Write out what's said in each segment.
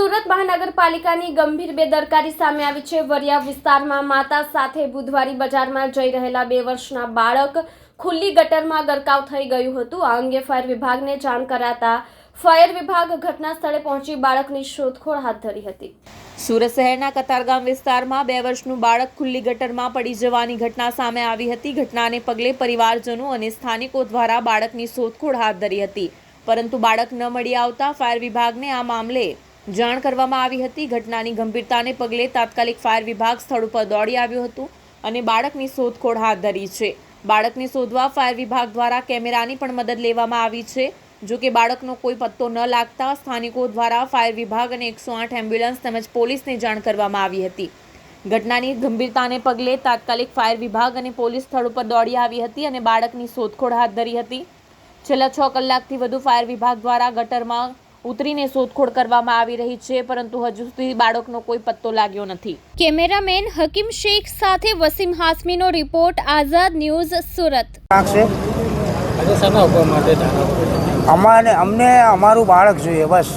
સુરત મહાનગરપાલિકાની ગંભીર બેદરકારી સામે આવી છે. વરિયા વિસ્તારમાં માતા સાથે બુધવારી બજારમાં જઈ રહેલા બે વર્ષના બાળક ખુલ્લી ગટરમાં ગરકાવ થઈ ગયું હતું. આ અંગે ફાયર વિભાગને જાણ કરાતા ફાયર વિભાગ ઘટના સ્થળે પહોંચી બાળકની શોધખોળ હાથ ધરી હતી. સુરત શહેરના કતારગામ વિસ્તારમાં બે વર્ષનું બાળક ખુલ્લી ગટરમાં પડી જવાની ઘટના સામે આવી હતી. ઘટનાને પગલે પરિવારજનો અને સ્થાનિકો દ્વારા બાળકની શોધખોળ હાથ ધરી હતી. પરંતુ બાળક ન મળી આવતા ફાયર વિભાગને આ મામલે જાણ કરવામાં આવી હતી. ઘટનાની ગંભીરતાને પગલે તાત્કાલિક ફાયર વિભાગ સ્થળ ઉપર દોડી આવ્યું હતું અને બાળકની શોધખોળ હાથ ધરી છે. બાળકને શોધવા ફાયર વિભાગ દ્વારા કેમેરાની પણ મદદ લેવામાં આવી છે. જો કે બાળકનો કોઈ પત્તો ન લાગતા સ્થાનિકો દ્વારા ફાયર વિભાગ અને એકસો આઠ એમ્બ્યુલન્સ તેમજ પોલીસને જાણ કરવામાં આવી હતી. ઘટનાની ગંભીરતાને પગલે તાત્કાલિક ફાયર વિભાગ અને પોલીસ સ્થળ ઉપર દોડી આવી હતી અને બાળકની શોધખોળ હાથ ધરી હતી. છેલ્લા છ કલાકથી વધુ ફાયર વિભાગ દ્વારા ગટરમાં ઉતરીને શોધખોળ કરવામાં આવી રહી છે પરંતુ હજુ સુધી બાળકનો કોઈ પત્તો લાગ્યો નથી. કેમેરામેન હકીમ શેખ સાથે વસીમ હાસમીનો રિપોર્ટ આઝાદ ન્યૂઝ સુરત. અમારે અમને અમારું બાળક જોઈએ બસ.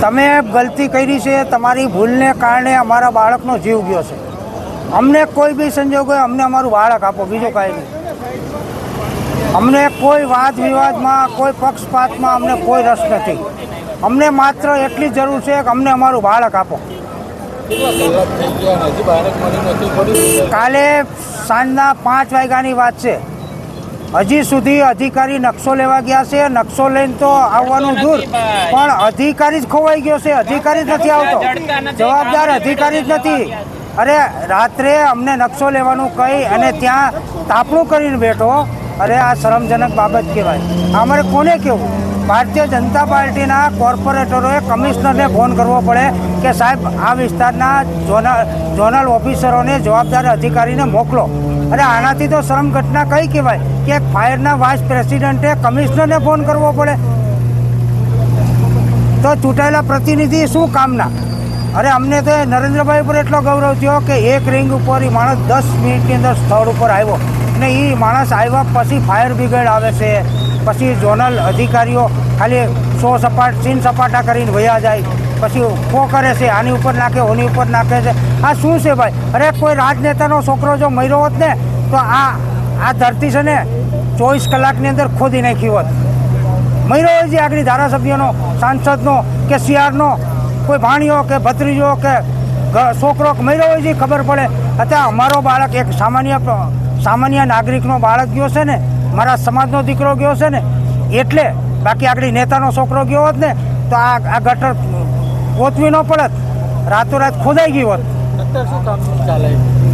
તમે ગલતી કરી છે તમારી ભૂલને કારણે અમારા બાળકનો જીવ ગયો છે. અમને કોઈ બી સંજોગોએ અમને અમારું બાળક આપો બીજું કાંઈ નહીં. અમને કોઈ વાદ વિવાદમાં કોઈ પક્ષપાતમાં અમને કોઈ રસ નથી. અમને માત્ર એટલી જરૂર છે કે અમને અમારું બાળક આપો. કાલે સાંજના પાંચ વાગ્યાની વાત છે. હજી સુધી અધિકારી નકશો લેવા ગયા છે. નકશો લઈને તો આવવાનું દૂર. પણ અધિકારી જ ખોવાઈ ગયો છે. અધિકારી જ નથી આવતો. જવાબદાર અધિકારી જ નથી. અરે, રાત્રે અમને નકશો લેવાનું કહી અને ત્યાં તાપણું કરીને બેઠો. અરે, આ શરમજનક બાબત કહેવાય. અમારે કોને કહેવું? ભારતીય જનતા પાર્ટીના કોર્પોરેટરોએ કમિશનરને ફોન કરવો પડે કે સાહેબ, આ વિસ્તારના ઝોનલ ઝોનલ ઓફિસરોને જવાબદાર અધિકારીને મોકલો. અરે, આનાથી તો શરમ ઘટના કઈ કહેવાય કે ફાયરના વાઇસ પ્રેસિડેન્ટે કમિશનરને ફોન કરવો પડે? તો ચૂંટાયેલા પ્રતિનિધિ શું કામના? અરે અમને તો નરેન્દ્રભાઈ ઉપર એટલો ગૌરવ થયો કે એક રિંગ ઉપર એ માણસ દસ મિનિટની અંદર સ્થળ ઉપર આવ્યો. ને એ માણસ આવ્યા પછી ફાયર બ્રિગેડ આવે છે, પછી ઝોનલ અધિકારીઓ ખાલી સો સપાટ સીન સપાટા કરીને વયા જાય, પછી ખો કરે છે, આની ઉપર નાખે, ઓની ઉપર નાખે છે. આ શું છે ભાઈ? અરે કોઈ રાજનેતાનો છોકરો જો મર્યો હોત ને, તો આ આ ધરતી છે ને ચોવીસ કલાકની અંદર ખોદી નાખી હોત. મર્યો હોય છે આગળ ધારાસભ્યનો, સાંસદનો કે સીઆરનો કોઈ ભાણિયો કે ભત્રીજો કે છોકરો મર્યો હોય છે ખબર પડે. અત્યારે અમારો બાળક એક સામાન્ય સામાન્ય નાગરિકનો બાળક ગયો છે ને, મારા સમાજનો દીકરો ગયો છે ને, એટલે બાકી આગળ નેતાનો છોકરો ગયો હોત ને, તો આ આ ગટર ગોતવી ન પડત. રાતોરાત ખોદાઈ ગયું હોત. અત્યારે શું કામ ચાલે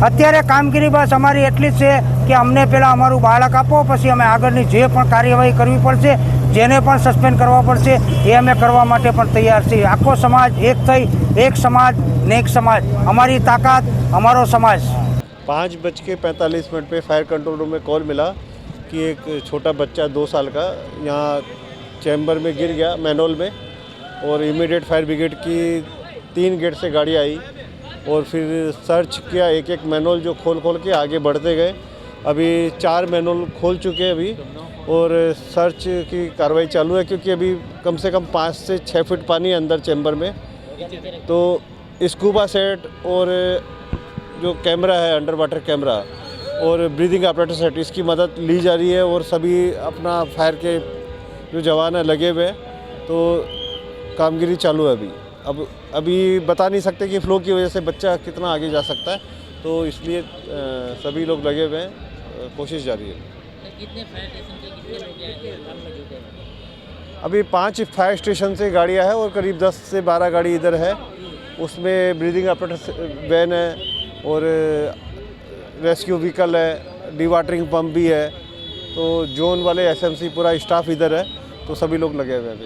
અત્યારે કામગીરી બસ અમારી એટલી જ છે કે અમને પહેલાં અમારું બાળક આપો પછી અમે આગળની જે પણ કાર્યવાહી કરવી પડશે જેને પણ સસ્પેન્ડ કરવા પડશે એ અમે કરવા માટે પણ તૈયાર છીએ આખો સમાજ એક થઈ એક સમાજ ને એક સમાજ અમારી તાકાત અમારો સમાજ पाँच बज के पैंतालीस मिनट पे फायर कंट्रोल रूम में कॉल मिला कि एक छोटा बच्चा दो साल का यहाँ चैम्बर में गिर गया मैनोल में और इमीडिएट फायर ब्रिगेड की तीन गेट से गाड़ी आई और फिर सर्च किया एक एक मैनोल जो खोल खोल के आगे बढ़ते गए। अभी चार मैनोल खोल चुके हैं अभी, और सर्च की कार्रवाई चालू है, क्योंकि अभी कम से कम पाँच से छः फीट पानी है अंदर चैम्बर में। तो स्कूबा सेट और जो कैमरा है अंडर वाटर कैमरा और ब्रीदिंग ऑपरेटर सेट इसकी मदद ली जा रही है और सभी अपना फायर के जो जवान है, लगे हुए तो कामगिरी चालू है अभी। अब अभी बता नहीं सकते कि फ्लो की वजह से बच्चा कितना आगे जा सकता है तो इसलिए सभी लोग लगे हुए हैं कोशिश जारी है। अभी पाँच फायर स्टेशन से गाड़ियाँ हैं और करीब 10 से 12 गाड़ी इधर है। उसमें ब्रीदिंग ऑपरेटर वैन है और रेस्क्यू व्हीकल है डी वाटरिंग पम्प भी है। तो जोन वाले एसएमसी पूरा स्टाफ इधर है तो सभी लोग लगे हुए हैं।